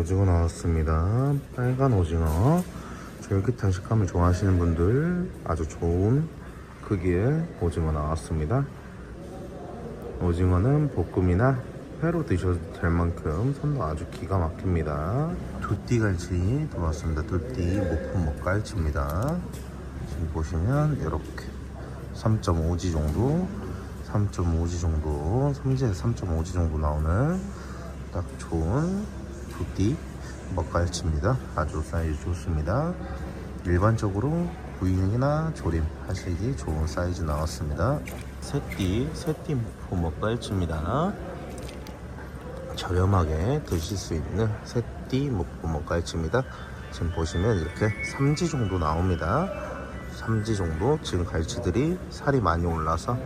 오징어 나왔습니다. 빨간 오징어. 쫄깃한 식감을 좋아하시는 분들 아주 좋은 크기의 오징어 나왔습니다. 오징어는 볶음이나 회로 드셔도 될 만큼 선도 아주 기가 막힙니다. 두띠갈치 들어왔습니다. 두띠 목품 먹갈치입니다. 지금 보시면 이렇게 3.5지 정도 3.5지 정도 3지에서 3.5지 정도 나오는 딱 좋은 두띠 먹갈치입니다. 아주 사이즈 좋습니다. 일반적으로 구이나 조림 하시기 좋은 사이즈 나왔습니다. 새띠, 새띠 목포 먹갈치입니다. 저렴하게 드실 수 있는 새띠 목포 먹갈치입니다. 지금 보시면 이렇게 3지 정도 나옵니다. 3지 정도 지금 갈치들이 살이 많이 올라서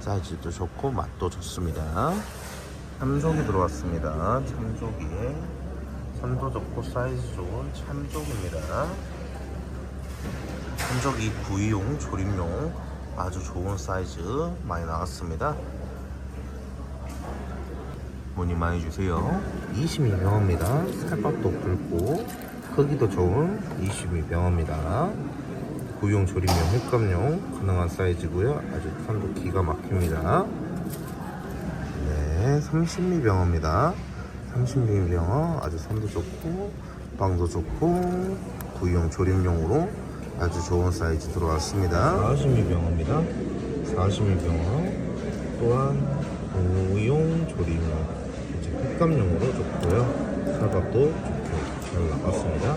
사이즈도 좋고 맛도 좋습니다. 참조기 들어왔습니다. 참조기 선도 좋고 사이즈 좋은 참조기입니다. 참조기 구이용 조림용 아주 좋은 사이즈 많이 나왔습니다. 문의 많이 주세요. 22명입니다. 살밥도 굵고 크기도 좋은 22명입니다. 구이용 조림용 횟감용 가능한 사이즈고요. 아주 선도 기가 막힙니다. 네, 30미병어입니다. 30미병어 아주 선도 좋고 빵도 좋고 구이용 조림용으로 아주 좋은 사이즈 들어왔습니다. 40미병어입니다. 40미병어 또한 구이용 조림용 이제 횟감용으로 좋고요. 살밥도 좋게 잘 나왔습니다.